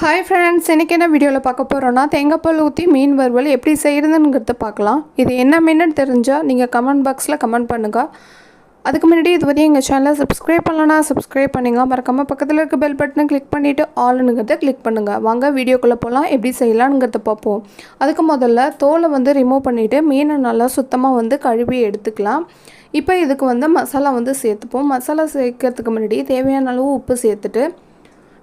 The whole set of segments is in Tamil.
ஹாய் ஃப்ரெண்ட்ஸ் இன்றைக்கி என்ன வீடியோவில் பார்க்க போகிறோன்னா தேங்காய்பால் ஊற்றி மீன் வறுவல் எப்படி செய்கிறதுங்கிறத பார்க்கலாம். இது என்ன மீனுன்னு தெரிஞ்சால் நீங்கள் கமெண்ட் பாக்ஸில் கமெண்ட் பண்ணுங்கள் அதுக்கு முன்னாடி இது வரையும் எங்கள் சேனலை சப்ஸ்கிரைப் பண்ணலன்னா சப்ஸ்கிரைப் பண்ணுங்க. மறக்காமல் பக்கத்தில் இருக்க பெல் பட்டனை கிளிக் பண்ணிவிட்டு ஆளுங்கிறத கிளிக் பண்ணுங்கள் வாங்க வீடியோக்குள்ளே போகலாம் எப்படி செய்யலாங்கிறத பார்ப்போம். அதுக்கு முதல்ல தோலை வந்து ரிமூவ் பண்ணிவிட்டு மீனை நல்லா சுத்தமாக வந்து கழுவி எடுத்துக்கலாம். இப்போ இதுக்கு வந்து மசாலா வந்து சேர்த்துப்போம். மசாலா சேர்க்கறதுக்கு முன்னாடி தேவையான அளவு உப்பு சேர்த்துட்டு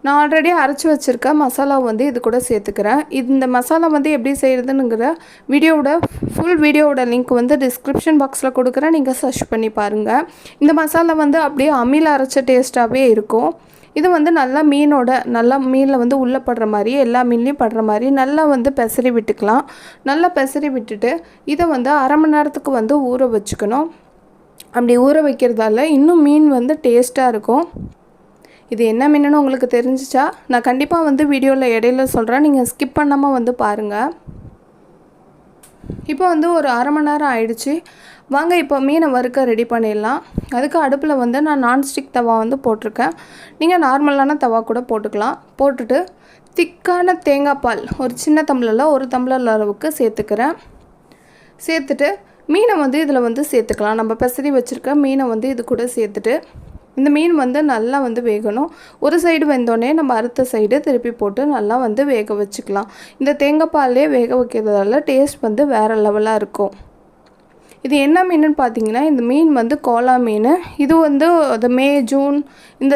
நான் ஆல்ரெடி அரைச்சி வச்சுருக்க மசாலா வந்து இது கூட சேர்த்துக்கிறேன். இந்த மசாலா வந்து எப்படி செய்கிறதுங்கிற வீடியோவோட ஃபுல் வீடியோவோட லிங்க் வந்து டிஸ்கிரிப்ஷன் பாக்ஸில் கொடுக்குறேன். நீங்கள் சர்ச் பண்ணி பாருங்கள் இந்த மசாலா வந்து அப்படியே அம்மியில் அரைச்ச டேஸ்ட்டாகவே இருக்கும். இது வந்து நல்லா மீனோட நல்லா மீனில் வந்து உள்ளே படுற மாதிரி எல்லா மீன்லேயும் படுற மாதிரி நல்லா வந்து பெசரி விட்டுக்கலாம். நல்லா பெசரி விட்டுட்டு இதை வந்து அரை மணி நேரத்துக்கு வந்து ஊற வச்சுக்கணும். அப்படி ஊற வைக்கிறதால இன்னும் மீன் வந்து டேஸ்ட்டாக இருக்கும். இது என்ன மீனுன்னு உங்களுக்கு தெரிஞ்சிச்சா? நான் கண்டிப்பாக வந்து வீடியோவில் இடையில சொல்கிறேன் நீங்கள் ஸ்கிப் பண்ணாமல் வந்து பாருங்கள் இப்போ வந்து ஒரு அரை மணி நேரம் ஆயிடுச்சு. வாங்க இப்போ மீனை வறுக்க ரெடி பண்ணிடலாம். அதுக்கு அடுப்பில் வந்து நான் நான்ஸ்டிக் தவா வந்து போட்டிருக்கேன். நீங்கள் நார்மலான தவா கூட போட்டுக்கலாம். போட்டுட்டு திக்கான தேங்காய் பால் ஒரு சின்ன தம்ளரில் ஒரு தம்பளர் அளவுக்கு சேர்த்துக்கிறேன். சேர்த்துட்டு மீனை வந்து இதில் வந்து சேர்த்துக்கலாம். நம்ம பெசரி வச்சுருக்க மீனை வந்து இது கூட சேர்த்துட்டு இந்த மீன் வந்து நல்லா வந்து வேகணும். ஒரு சைடு வெந்தோடனே நம்ம அடுத்த சைடு திருப்பி போட்டு நல்லா வந்து வேக வச்சுக்கலாம். இந்த தேங்காய் வேக வைக்கிறதால டேஸ்ட் வந்து வேறு லெவலாக இருக்கும். இது என்ன மீனுன்னு பார்த்தீங்கன்னா இந்த மீன் வந்து கோலா மீன். இது வந்து அது மே ஜூன் இந்த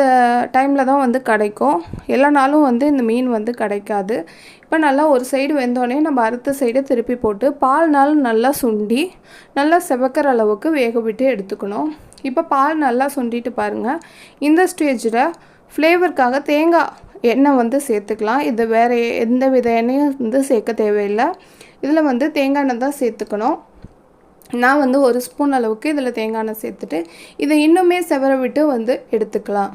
டைமில் தான் வந்து கிடைக்கும். எல்லா நாளும் வந்து இந்த மீன் வந்து கிடைக்காது. இப்போ நல்லா ஒரு சைடு வெந்தோடனே நம்ம அடுத்த சைடு திருப்பி போட்டு பால்னாலும் நல்லா சுண்டி நல்லா செவக்கிற அளவுக்கு வேக விட்டு எடுத்துக்கணும். இப்போ பால் நல்லா சுண்டிட்டு பாருங்கள் இந்த ஸ்டேஜில் ஃப்ளேவருக்காக தேங்காய் எண்ணெய் வந்து சேர்த்துக்கலாம். இது வேறு எந்த வித எண்ணெயும் வந்து சேர்க்க தேவையில்லை. இதில் வந்து தேங்காய் எண்ணெய் தான் சேர்த்துக்கணும். நான் வந்து ஒரு ஸ்பூன் அளவுக்கு இதில் தேங்காய் எண்ணெய் சேர்த்துட்டு இதை இன்னுமே செவர விட்டு வந்து எடுத்துக்கலாம்.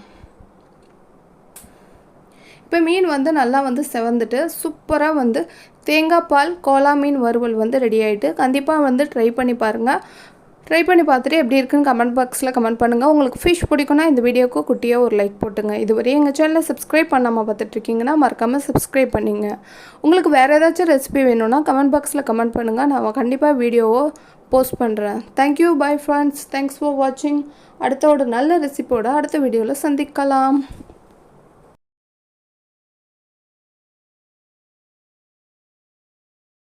இப்போ மீன் வந்து நல்லா வந்து செவந்துட்டு சூப்பராக வந்து தேங்காய் பால் கோலா மீன் வறுவல் வந்து ரெடி ஆகிட்டு கண்டிப்பாக வந்து ட்ரை பண்ணி பாருங்கள் ட்ரை பண்ணி பார்த்துட்டு எப்படி இருக்குன்னு கமெண்ட் பாக்ஸில் கமெண்ட் பண்ணுங்கள் உங்களுக்கு ஃபிஷ் பிடிக்கும்னா இந்த வீடியோக்கு குட்டியாக ஒரு லைக் போட்டுங்க. இதுவரை எங்கள் சேனலில் சப்ஸ்கிரைப் பண்ணாமல் பார்த்துட்ருக்கீங்கன்னா மறக்காமல் சப்ஸ்கிரைப் பண்ணிங்க. உங்களுக்கு வேறு ஏதாச்சும் ரெசிபி வேணும்னா கமெண்ட் பாக்ஸில் கமெண்ட் பண்ணுங்கள் நான் கண்டிப்பாக வீடியோவோ போஸ்ட் பண்ணுறேன் thank you bye friends thanks for வாட்சிங் அடுத்த ஒரு நல்ல ரெசிபியோட அடுத்த வீடியோவில் சந்திக்கலாம்.